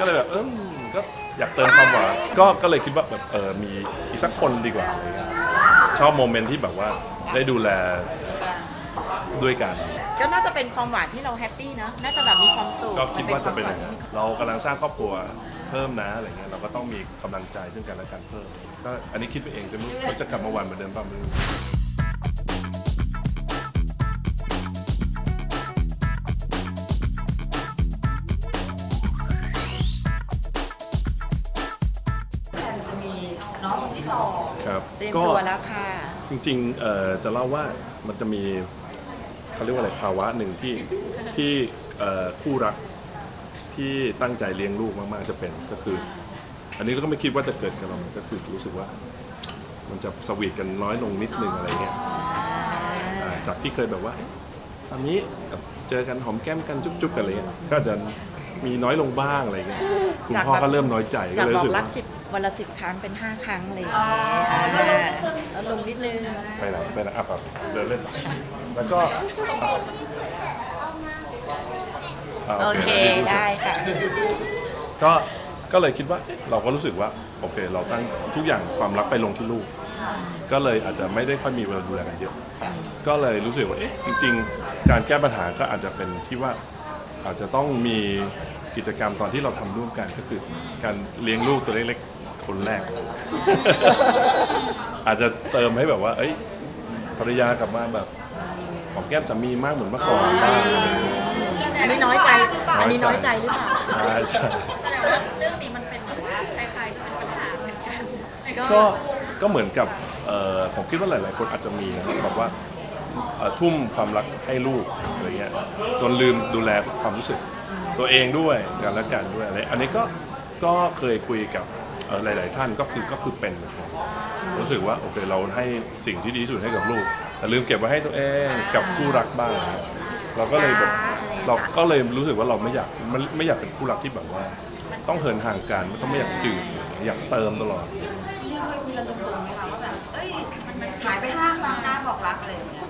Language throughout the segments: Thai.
ก็เลยแบบเออก็อยากเติมความหวานก็ก็เลยคิดว่าแบบเออมีอีกสักคนดีกว่าอะไรเงี้ยชอบโมเมนต์ที่แบบว่าได้ดูแลด้วยกัน ก็น่าจะเป็นความหวานที่เราแฮปปี้เนอะน่าจะแบบมีความสุขก็คิดว่าจะเป็นมัอย่างนนั้นความสุขเรากำลังสร้างครอบครัวเพิ่มนะอะไรเงี้ยเราก็ต้องมีกำลังใจซึ่งกันและกันเพิ่ม ก็อันนี้คิดไปเองจะไม่รู้ว่าจะกลับมาหวานเหมือนเดิมป่ะไม่รู้ น้องคนที่สองครับเตรียมก็ตัวแล้วค่ะ จริงๆเอ่อจะเล่าว่ามันจะมีเขาเรียกว่าอะไรภาวะหนึ่งที่ที่เอ่อคู่รักที่ตั้งใจเลี้ยงลูกมากๆจะเป็นก็คือ อันนี้เราก็ไม่คิดว่าจะเกิดกับเราก็คือรู้สึกว่า มันจะสวีทกันน้อยลงนิดนึงอะไรเงี้ยอ่าจากที่เคยแบบว่าเอ๊ะตอนนี้เจอกันหอมแก้มกันจุ๊บๆกันอะไรเงี้ยก็อาจจะ มีน้อยลงบ้างอะไรเงี้ยคุณจากพ่อแบบก็เริ่มน้อยใจก็จากเลยบอรู้สึกกรัว่ากสิบวันละสิบครั้งเป็นห้าครั้งอะไรอย่างเงี้ยอ่าแล้วลงนิดนึง ไปไหนไปไหนอะแบบเดินเล่นแล้วก็อ่าโอเคอันนี้รู้สึกได้ค่ะ ก็ก็เลยคิดว่าเอ๊ะเราก็รู้สึกว่าโอเค เราตั้งทุกอย่างความรักไปลงที่ลูก ก็เลยอาจจะไม่ได้ค่อยมีเวลาดูแลกันเยอะ ก็เลยรู้สึกว่าเอ๊ะจริง ๆ การแก้ปัญหาก็อาจจะเป็นที่ว่า อาจจะต้องมีกิจกรรมตอนที่เราทำร่วมกันก็คือการเลี้ยงลูกตัวเล็กๆคนแรก อาจจะเติมให้แบบว่า เอ้ยภรรยากลับมาแบบหอมแก้มจะมีมากเหมือนเมื่อก่อนบ้างอะไรอย่างเงี้ย อันนี้น้อยใจ อันนี้น้อยใจหรือเปล่า ใช่ใช่เรื่องนี้มันเป็นแบบว่าคล้ายๆจะเป็นปัญหาเหมือนกันก็ก็เหมือนกับเอ่อผมคิดว่าหลาย ๆ คนอาจจะมีนะครับแบบว่าเอ่อ ทุ่มความรักให้ลูกอะไรเงี้ยจนลืมดูแลความรู้สึก ตัวเองด้วยกันและกันด้วยอะไรอันนี้ก็ก็เคยคุยกับหลาย ๆ ท่านก็คือก็คือเป็นรู้สึกว่าโอเคเราให้สิ่งที่ดีที่สุดให้กับลูกแต่ลืมเก็บไว้ให้ตัวเองกับคู่รักบ้างนะเราก็เลยแบบเราก็เลยรู้สึกว่าเราไม่อยากไม่ไม่อยากเป็นคู่รักที่แบบว่า ต้องเหินห่างกันไม่ต้องไม่อยากจืดอยากเติมตลอดเคยคุยกันตรงๆไหมคะว่าแบบเอ้ยหายไปห้าครั้งนะบอกรักอะไรอย่างเงี้ย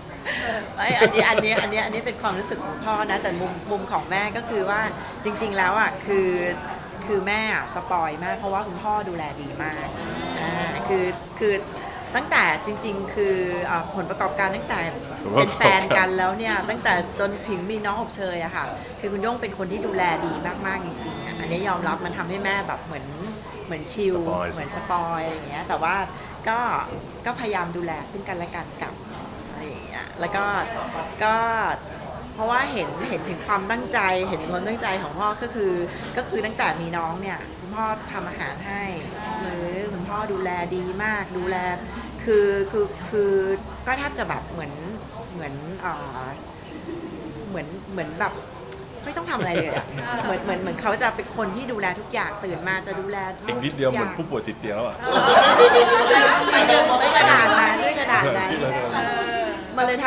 ไอยอันนี้อันนี้อันนี้อันนี้เป็นความรู้สึกของพ่อนะ แต่มุมมุมของแม่ก็คือว่าจริง ๆ แล้วอะคือคือแม่อะสปอยมากเพราะว่าคุณพ่อดูแลดีมากอ่าคือคือตั้งแต่จริง ๆ คืออ่าผลประกอบการตั้งแต่ผลประกอบการเป็นแฟนกันแล้วเนี่ยตั้งแต่จนถึงมีน้องอบเชยอะค่ะ คือคุณโย่งเป็นคนที่ดูแลดีมากๆจริงๆอะอันนี้ยอมรับมันทำให้แม่แบบเหมือนเหมือนชิลสปอย เหมือนสปอยอะไรอย่างเงี้ยแต่ว่าก็ก็พยายามดูแลซึ่งกันและกันกับอะไรอย่าง เงี้ยแล้วก็ก็เพราะว่าเห็นเห็นถึงความตั้งใจ เห็นถึงความตั้งใจของพ่อก็คือ ก็คือตั้งแต่มีน้องเนี่ยคุณพ่อทำอาหารให้หรือคุณพ่อดูแลดีมากดูแลคือคือคือก็แทบจะแบบเหมือนเหมือนเอ่อเหมือนเหมือนแบบไม่ต้องทำอะไรเลยอะเหมือนเหมือนเหมือนเขาจะเป็นคนที่ดูแลทุกอย่างตื่นมาจะดูแลอีกนิดเดียวเหมือนผู้ป่วยติดเตียงแล้วอะไม่กระดาษนั้นไม่กระดาษนั้นที่เราจะ มันเลยท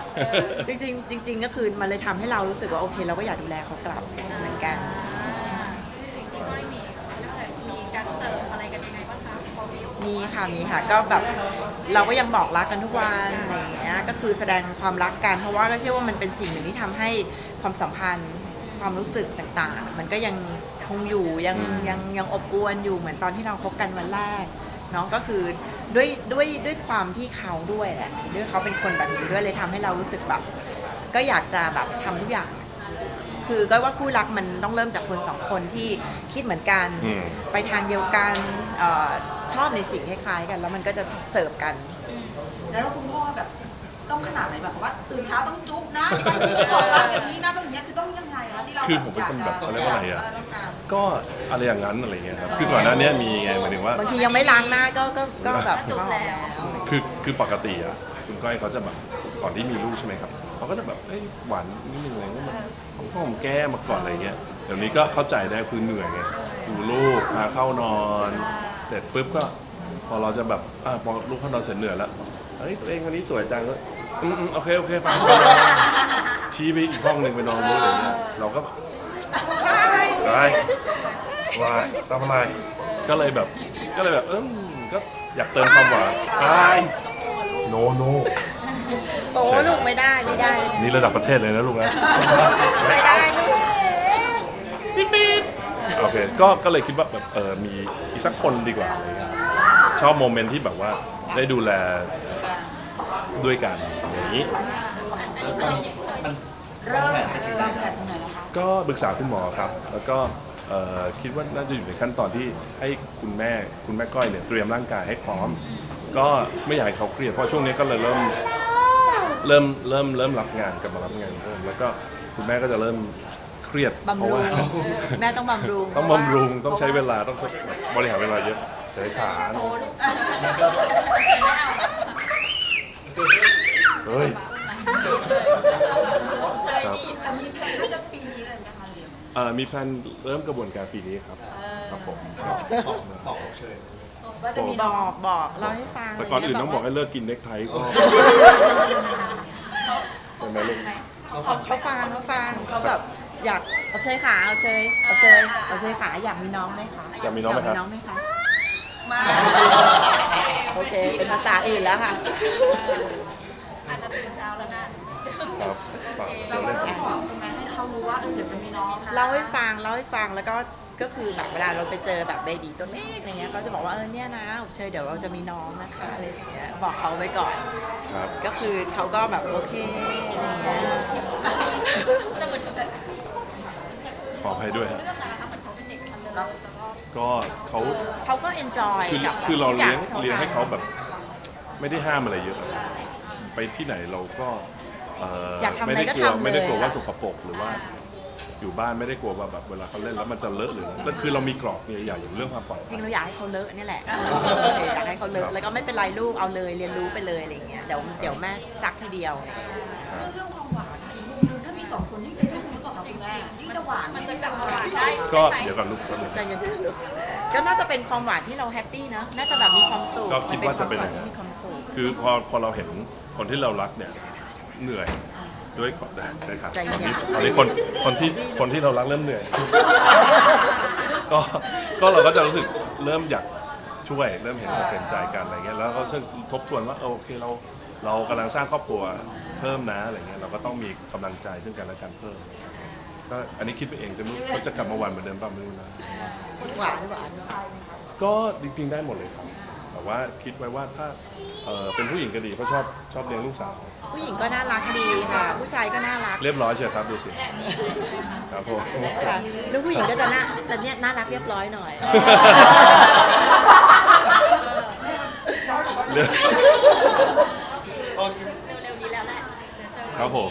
ำจริงๆจริง ๆ ก็คือมันเลยทำให้เรารู้สึกว่าโอเค เราก็อยากดูแลเขากลับเหมือนกันมีการเสิร์ฟอะไรกันยังไงบ้างคะพอมีมีค่ะมีค่ะก็แบบเราก็ยังบอกรักกันทุกวันอะไรอย่างเงี้ยก็คือแสดงความรักกันเพราะว่าก็เชื่อว่ามันเป็นสิ่งหนึ่งที่ทำให้ความสัมพันธ์ความรู้สึกต่างๆ มันก็ยังคงอยู่ยังยังยังอบอวลอยู่เหมือนตอนที่เราคบกันวันแรก เนาะก็คือด้วยด้วยด้วยความที่เขาด้วยแหละด้วยเขาเป็นคนแบบนี้ด้วยเลยทำให้เรารู้สึกแบบ ก็อยากจะแบบทำทุกอย่าง คือก็ว่าคู่รักมันต้องเริ่มจากคนสองคนที่คิดเหมือนกันอืมไปทางเดียวกันเออชอบในสิ่งคล้ายๆกัน แล้วมันก็จะเสิร์ฟกัน แล้วคุณพ่อแบบต้องขนาดไหนแบบว่าตื่นเช้าต้องจุ๊บนะอย่างนี้บอกรักอย่างนี้นะต้องอย่างเงี้ยคือต้องยังไงคะที่เราคือผมเป็นคนแบบเขาเรียกว่าอะไรอะต้อง การก็อะไรอย่างนั้นอะไรเงี้ยครับคือก่อนหน้านี้มีไงหมายถึงว่า บางทียังไม่ล้างหน้าก็ก็ก็แบบมาหอมแล้วคือคือปกติอะคุณก้อยเขาจะแบบก่อนที่มีลูกใช่ไหมครับเขาก็จะแบบเอ้ยหวานนิดนึงอะไรเงี้ยของพ่อของแก้มาก่อนอะไรเงี้ยเดี๋ยวนี้ก็เข้าใจได้คือเหนื่อยไงดูลูกพาเข้านอน เสร็จปุ๊บก็ พอเราจะแบบอะพอลูกเข้านอนเสร็จเหนื่อยแล้วเฮ้ยตัวเองวันนี้สวยจังก็อืมอืมโอเคโอเคไปไปนอนชี้ไปอีกห้องหนึ่งไปนอนรู้อะไรเงี้ยเราก็ ไปวายทำอะไรก็เลยแบบ ก็เลยแบบเออก็อยากเติมความหวานไปโนโนโอ้ลูกไม่ได้ไม่ได้ นี่ระดับประเทศเลยนะลูกนะ ไม่ได้ลูกโอเค ก็ ก็เลยคิดว่าแบบเออมีอีกสักคนดีกว่าอะไรเงี้ยชอบโมเมนต์ที่แบบว่าได้ดูแลด้วยกันอย่างนี้แล้วตอนนี้มันเริ่มแผนไปถึงไหน ก็ปรึกษาคุณหมอครับ แล้วก็เอ่อคิดว่าน่าจะอยู่ในขั้นตอนที่ให้คุณแม่คุณแม่ก้อยเนี่ยเตรียมร่างกายให้พร้อม ก็ไม่อยากให้เขาเครียดเพราะช่วงนี้ก็เลยเริ่มเริ่มเริ่มเริ่มรับงานกลับมารับงานเพิ่มแล้วก็คุณแม่ก็จะเริ่มเครียดเพบำราะรุว่างแม่ต้องบำรุงต้องบำรุงต้องใช้เวลาต้องบริหารเวลาเยอะใช้ขาเฮ้ยครับ แต่มีแผนว่าจะปีนี้เลยนะคะ เรียนเอ่อมีแพลนเริ่มกระบวนการปีนี้ครับครับผมบอกบอกเชยว่าจะมีบน้องอกบอกเล่าให้ฟังแต่ก่อนอื่นต้องบอกให้เลิกกินเน็กไทก็ใช่ไหมลูกเขาเขาฟังเขาฟังเขาฟังเขาแบบอยากเอาเชยขาเอาเชยเอาเชยเอาเชยขาอยากมีน้องไหมคะอยากมีน้องไหมครับยากมีน้องไหมคะมาโอเคเป็นภาษาอื่นแล้วค่ะอาจจะตื่นเช้าแล้วนะครับฝากเราเดี๋ยวก็เล่นต้องบ เขารู้ว่าเออเดี๋ยวจะมีน้องนะเล่าให้ฟังเล่าให้ฟังแล้วก็ก็คือแบบเวลาเราไปเจอแบบเบบีตัวเล็กอะไรเงี้ยก็จะบอกว่าเออเนี่ยนะอบเชยเดี๋ยวเราจะมีน้องนะคะอะไรอย่างเงี้ยบอกเขาไว้ก่อน ครับ ก็คือเขาก็แบบโอเคอะไรเงี้ยแต่เหมือนแบบขออภัยด้วยฮะเรื่องนะคะเหมือนเขาเป็นเด็กทันเลยแล้วก็ก็เขาเขาก็เอนจอยคือกับคือเราทุกเลี้ยงที่เลี้ยงให้เขาทำแบบ ไม่ได้ห้ามอะไรเยอะไปที่ไหนเราก็ เอ่ออยากทำอะไรไม่ได้ก็กลัวทำเลยไม่ได้กลัวว่าค่ะ สกปรกหรือว่า อยู่บ้านไม่ได้กลัวว่าแบบเวลาเขาเล่นแล้วมันจะเลอะหรือแต่คือเรามีกรอบเนี่ยอย่างอย่างเรื่องความปลอดจภัริย งเราอยากให้เขาเลอะนี่แหละอยากให้เขาเลอะแล้วก็ไม่เป็นไรลูกเอาเลยเรียนรู้ไปเลยอะไรเงี้ยเดี๋ยวเดี๋ยวแม่ซักทีเดียวอะไรเงี้ยเรื่องความหวานอีกมุมนึงถ้ามีสองคนยิ่งจะยุ่งหรือเปล่าคะคุณแม่ยิ่งจะหวานมันไหจะกลับมาหวานได้ ก็ใช่ไหมเดี๋ยวกันลูกแป๊บนึงใจเย็นๆลูกก็น่าจะเป็นความหวานที่เราแฮปปี้นะ น่าจะแบบมีความสุขก็คิดว่าจะเป็นมัความหวานที่มีความสุข คือพอพอเราเห็นคนที่เรารักเนี่ย เหนื่อยด้วยขอจะใช่ครับใจเย็นตอนนี้คนคนที่คนที่เรารักเริ่มเหนื่อย ก็ก็เราก็จะรู้สึกเริ่มอยากช่วยเริ่มเห็นอกเห็นใจกันอะไรเงี้ยแล้วก็ซึ่งทบทวนว่าเออโอเคเราเรากำลังสร้างครอบครัวเพิ่มนะอะไรเงี้ยเราก็ต้องมีกำลังใจซึ่งกันและกันเพิ่มก็อันนี้คิดไปเองจะไม่รู้เขาจะกลับมาหวันเหมือนเดิมป่ะไม่รู้นะหวานหวานก็จริงๆได้หมดเลยครับ แต่ว่าคิดไว้ว่าถ้าเออเป็นผู้หญิงก็ดีเพราะชอบชอบเลี้ยงลูกสาว ผู้หญิงก็น่ารักดีค่ะ ผู้ชายก็น่ารักเรียบร้อยเชียวครับดูสิครับผม ค่ะแล้วผู้หญิงก็จะน่าจะเนี่ยน่ารักเรียบร้อยหน่อย เรื่องโอเคเร็วๆนี้แล้วแหละเดี๋ยวเจอครับผม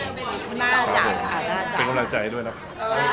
น่าจะค่ะน่าจะเป็นกำลังใจด้วยนะขอบคุณ